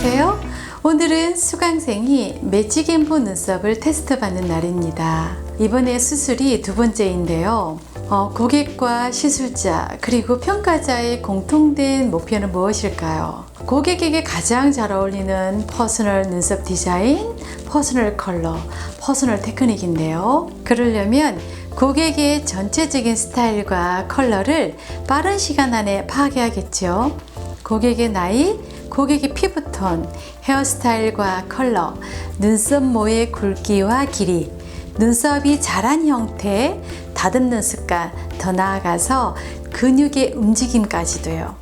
안녕하세요. 오늘은 수강생이 매직앤보 눈썹을 테스트 받는 날입니다. 이번에 수술이 두 번째인데요. 어, 고객과 시술자 그리고 평가자의 공통된 목표는 무엇일까요? 고객에게 가장 잘 어울리는 퍼스널 눈썹 디자인, 퍼스널 컬러, 퍼스널 테크닉인데요. 그러려면 고객의 전체적인 스타일과 컬러를 빠른 시간 안에 파악해야겠죠. 고객의 나이, 고객의 피부톤, 헤어스타일과 컬러, 눈썹 모의 굵기와 길이, 눈썹이 자란 형태, 다듬는 습관, 더 나아가서 근육의 움직임까지도요.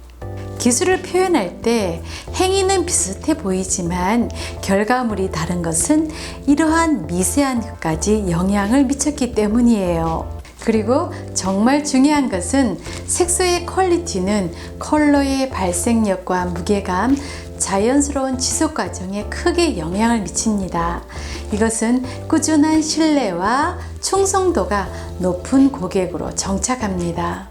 기술을 표현할 때 행위는 비슷해 보이지만 결과물이 다른 것은 이러한 미세한 것까지 영향을 미쳤기 때문이에요. 그리고 정말 중요한 것은 색소의 퀄리티는 컬러의 발생력과 무게감, 자연스러운 지속 과정에 크게 영향을 미칩니다. 이것은 꾸준한 신뢰와 충성도가 높은 고객으로 정착합니다.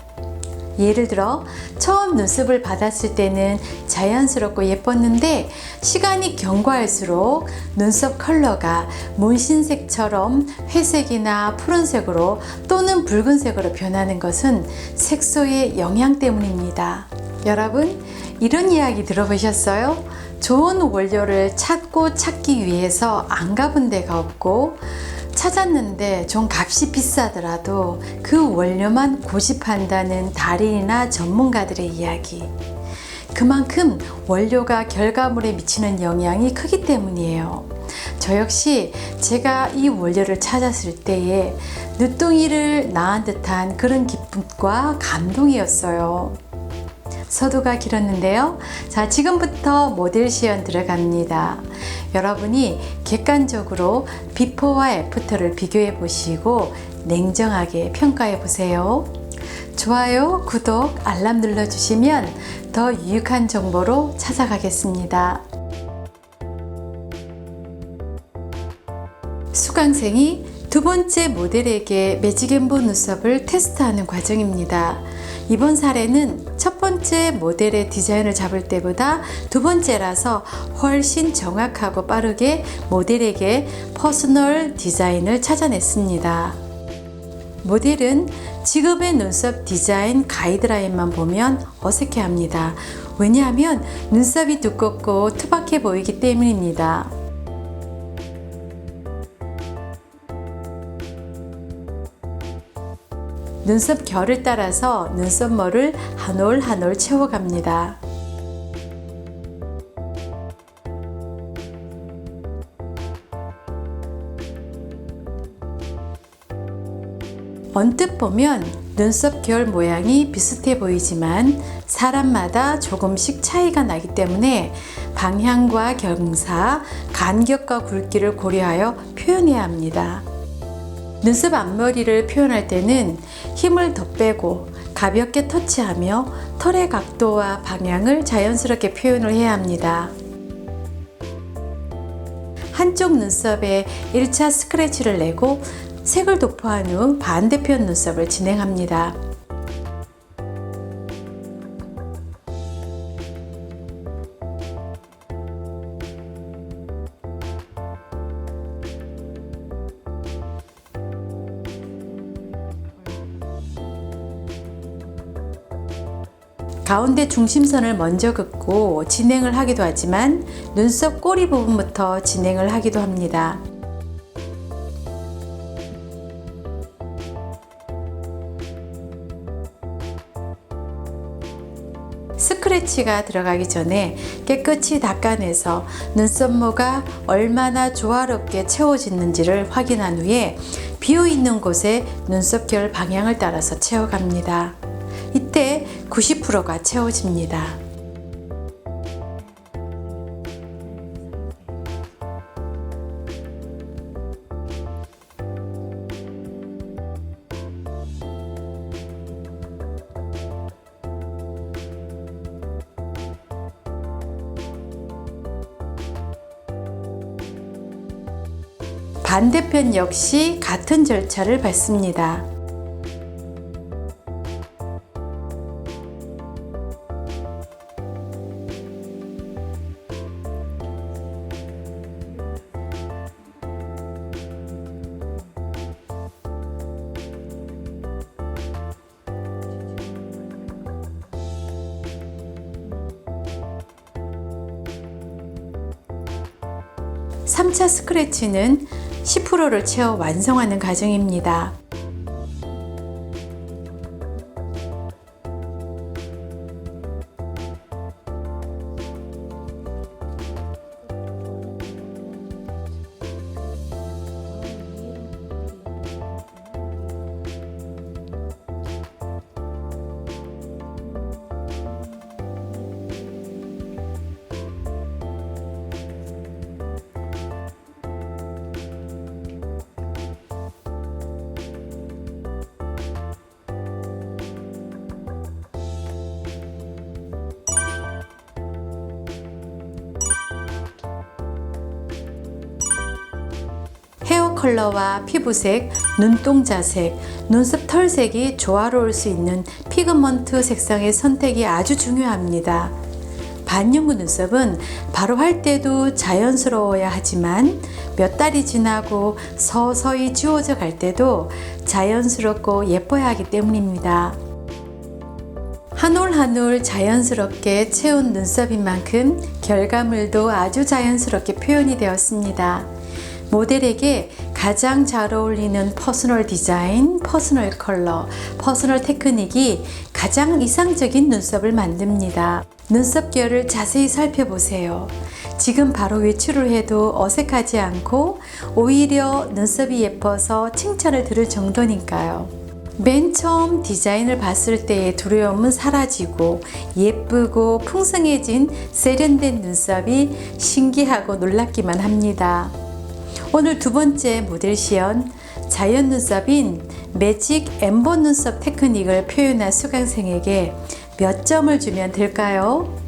예를 들어 처음 눈썹을 받았을 때는 자연스럽고 예뻤는데 시간이 경과할수록 눈썹 컬러가 문신색처럼 회색이나 푸른색으로 또는 붉은색으로 변하는 것은 색소의 영향 때문입니다. 여러분 이런 이야기 들어보셨어요? 좋은 원료를 찾고 찾기 위해서 안 가본 데가 없고 찾았는데 좀 값이 비싸더라도 그 원료만 고집한다는 달인이나 전문가들의 이야기. 그만큼 원료가 결과물에 미치는 영향이 크기 때문이에요. 저 역시 제가 이 원료를 찾았을 때에 늦둥이를 낳은 듯한 그런 기쁨과 감동이었어요. 서두가 길었는데요. 자, 지금부터 모델 시연 들어갑니다. 여러분이 객관적으로 비포와 애프터를 비교해 보시고 냉정하게 평가해 보세요. 좋아요, 구독, 알람 눌러주시면 더 유익한 정보로 찾아가겠습니다. 수강생이 두 번째 모델에게 매직앤보 눈썹을 테스트하는 과정입니다. 이번 사례는 첫 번째 모델의 디자인을 잡을 때보다 두 번째라서 훨씬 정확하고 빠르게 모델에게 퍼스널 디자인을 찾아냈습니다. 모델은 지금의 눈썹 디자인 가이드라인만 보면 어색해 합니다. 왜냐하면 눈썹이 두껍고 투박해 보이기 때문입니다. 눈썹 결을 따라서 눈썹머를 한 올 한 올 채워갑니다. 언뜻 보면 눈썹 결 모양이 비슷해 보이지만 사람마다 조금씩 차이가 나기 때문에 방향과 경사, 간격과 굵기를 고려하여 표현해야 합니다. 눈썹 앞머리를 표현할 때는 힘을 더 빼고 가볍게 터치하며 털의 각도와 방향을 자연스럽게 표현을 해야 합니다. 한쪽 눈썹에 1차 스크래치를 내고 색을 도포한 후 반대편 눈썹을 진행합니다. 가운데 중심선을 먼저 긋고 진행을 하기도 하지만 눈썹 꼬리 부분부터 진행을 하기도 합니다. 스크래치가 들어가기 전에 깨끗이 닦아내서 눈썹모가 얼마나 조화롭게 채워지는지를 확인한 후에 비어 있는 곳에 눈썹 결 방향을 따라서 채워갑니다. 이때 90%가 채워집니다. 반대편 역시 같은 절차를 밟습니다. 삼차 스크래치는 10%를 채워 완성하는 과정입니다. 헤어 컬러와 피부색, 눈동자색, 눈썹 털색이 조화로울 수 있는 피그먼트 색상의 선택이 아주 중요합니다. 반영구 눈썹은 바로 할 때도 자연스러워야 하지만 몇 달이 지나고 서서히 지워져 갈 때도 자연스럽고 예뻐야 하기 때문입니다. 한올한올 자연스럽게 채운 눈썹인 만큼 결과물도 아주 자연스럽게 표현이 되었습니다. 모델에게 가장 잘 어울리는 퍼스널 디자인, 퍼스널 컬러, 퍼스널 테크닉이 가장 이상적인 눈썹을 만듭니다. 눈썹 결을 자세히 살펴보세요. 지금 바로 외출을 해도 어색하지 않고 오히려 눈썹이 예뻐서 칭찬을 들을 정도니까요. 맨 처음 디자인을 봤을 때의 두려움은 사라지고 예쁘고 풍성해진 세련된 눈썹이 신기하고 놀랍기만 합니다. 오늘 두 번째 모델 시연 자연 눈썹인 매직 엠버 눈썹 테크닉을 표현한 수강생에게 몇 점을 주면 될까요?